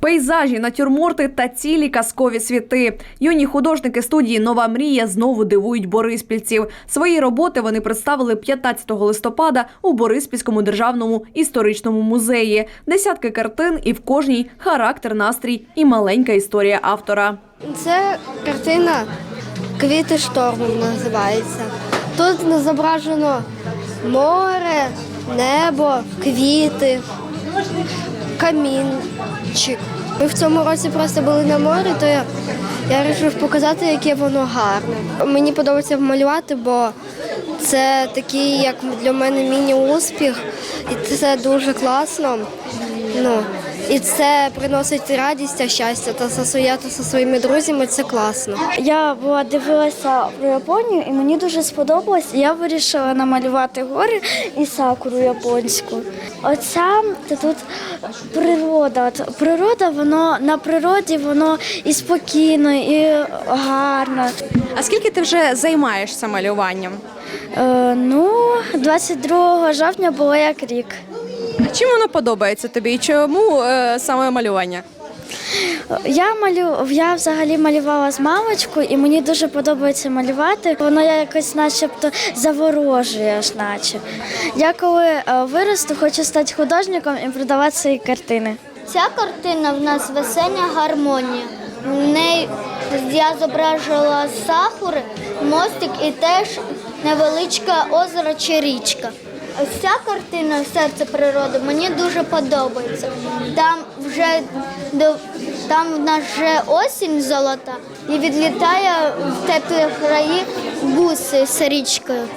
Пейзажі, натюрморти та цілі казкові світи. Юні художники студії Нова мрія знову дивують бориспільців. Свої роботи вони представили 15 листопада у Бориспільському державному історичному музеї. Десятки картин і в кожній характер, настрій і маленька історія автора. Це картина Квіти шторму називається. Тут зображено море, небо, квіти, камінчик. Ми в цьому році просто були на морі, то я, я вирішив показати, яке воно гарне. Мені подобається малювати, бо це такий, як для мене, міні-успіх, і це дуже класно. Ну, і це приносить радість та щастя та засуяти зі своїми друзями. Це класно. Я була дивилася про Японію і мені дуже сподобалось. Я вирішила намалювати гори і сакуру японську. Оця та тут природа. От природа, воно на природі воно і спокійно, і гарно. А скільки ти вже займаєшся малюванням? Е, ну, 22 жовтня було як рік. Чим воно подобається тобі і чому е, саме малювання? Я малю, я взагалі малювала з мамочкою, і мені дуже подобається малювати. Воно якось, начебто, заворожує, аж наче. Я коли е, виросту, хочу стати художником і продавати свої картини. Ця картина в нас весення гармонія. В неї я зображила сахури, мостик і теж невеличке озеро чи річка. Ось ця картина серце природи мені дуже подобається. Там вже там в нас вже осінь золота і відлітає в теплі краї гуси з річкою.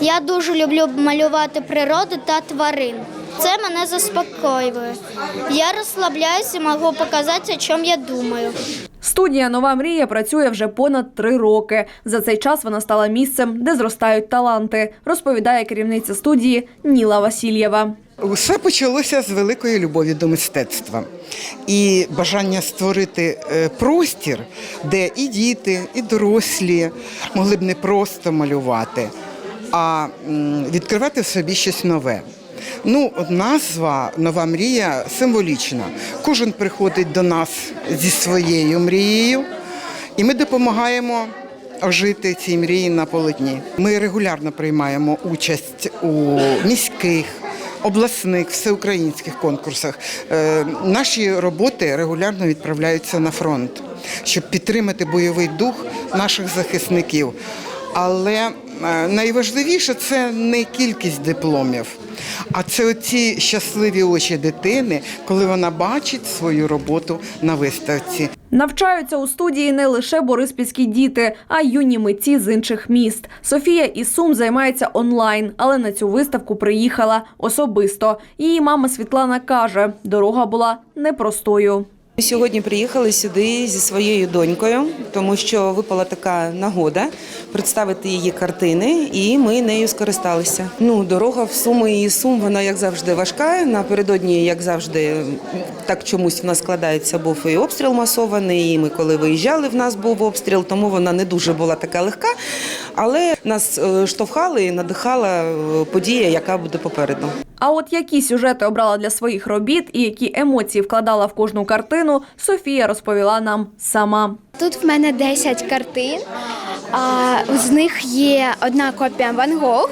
Я дуже люблю малювати природу та тварин. Це мене заспокоює. Я розслабляюся і можу показати, о чому я думаю. Студія Нова мрія працює вже понад три роки. За цей час вона стала місцем, де зростають таланти, розповідає керівниця студії Ніла Васильєва. Усе почалося з великої любові до мистецтва і бажання створити е, простір, де і діти, і дорослі могли б не просто малювати, а відкривати в собі щось нове. Ну, назва Нова мрія символічна. Кожен приходить до нас зі своєю мрією, і ми допомагаємо ожити цій мрії на полотні. Ми регулярно приймаємо участь у міських, обласних, всеукраїнських конкурсах. Е, Наші роботи регулярно відправляються на фронт, щоб підтримати бойовий дух наших захисників. Але е, найважливіше це не кількість дипломів, а це оці щасливі очі дитини, коли вона бачить свою роботу на виставці. Навчаються у студії не лише бориспільські діти, а й юні митці з інших міст. Софія із Сум займається онлайн, але на цю виставку приїхала особисто. Її мама Світлана каже, дорога була непростою. Сьогодні приїхали сюди зі своєю донькою, тому що випала така нагода представити її картини, і ми нею скористалися. Ну, дорога в Суми і Сум, вона як завжди важка. Напередодні, як завжди, так чомусь в нас складається, був і обстріл масований. І ми коли виїжджали, в нас був обстріл, тому вона не дуже була така легка. Але нас е, штовхала і надихала е, подія, яка буде попереду. А от які сюжети обрала для своїх робіт і які емоції вкладала в кожну картину, Софія розповіла нам сама. Тут в мене 10 картин. А, з них є одна копія Ван Гог.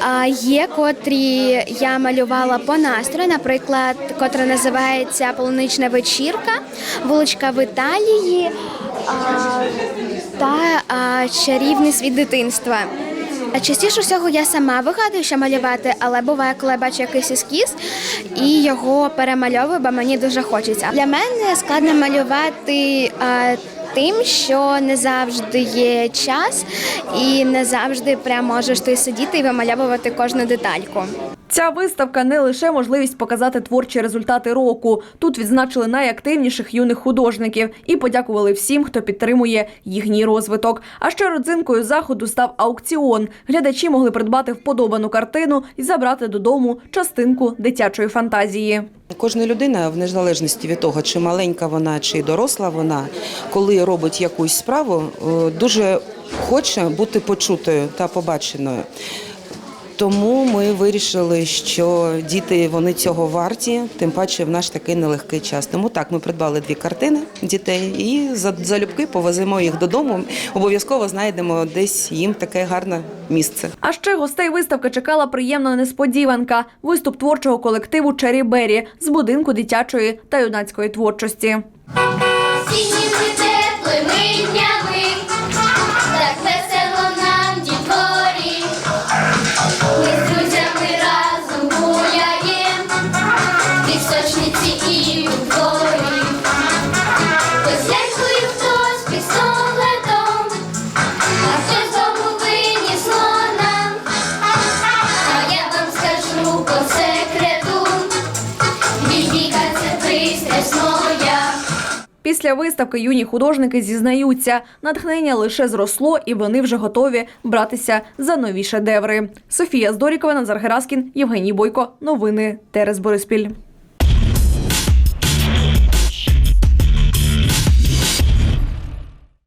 А, є котрі я малювала по настрою, наприклад, котра називається Полунична вечірка, вуличка в Італії а, та а, чарівний світ дитинства. Частіше всього я сама вигадую, що малювати, але буває, коли бачу якийсь ескіз і його перемальовую, бо мені дуже хочеться. Для мене складно малювати а, тим, що не завжди є час, і не завжди прям можеш ти сидіти і вимальовувати кожну детальку. Ця виставка не лише можливість показати творчі результати року. Тут відзначили найактивніших юних художників і подякували всім, хто підтримує їхній розвиток. А ще родзинкою заходу став аукціон. Глядачі могли придбати вподобану картину і забрати додому частинку дитячої фантазії. Кожна людина, в незалежності від того, чи маленька вона, чи доросла вона, коли робить якусь справу, е, дуже хоче бути почутою та побаченою. Тому ми вирішили, що діти вони цього варті, тим паче в наш такий нелегкий час. Тому так, ми придбали дві картини дітей і за- залюбки повеземо їх додому. Обов'язково знайдемо десь їм таке гарне місце. А ще гостей виставки чекала приємна несподіванка – виступ творчого колективу «Чері Бері» з будинку дитячої та юнацької творчості. Після виставки юні художники зізнаються, натхнення лише зросло і вони вже готові братися за нові шедеври. Софія Здорікова, Назар Гераскін, Євгеній Бойко. Новини Терес Бориспіль.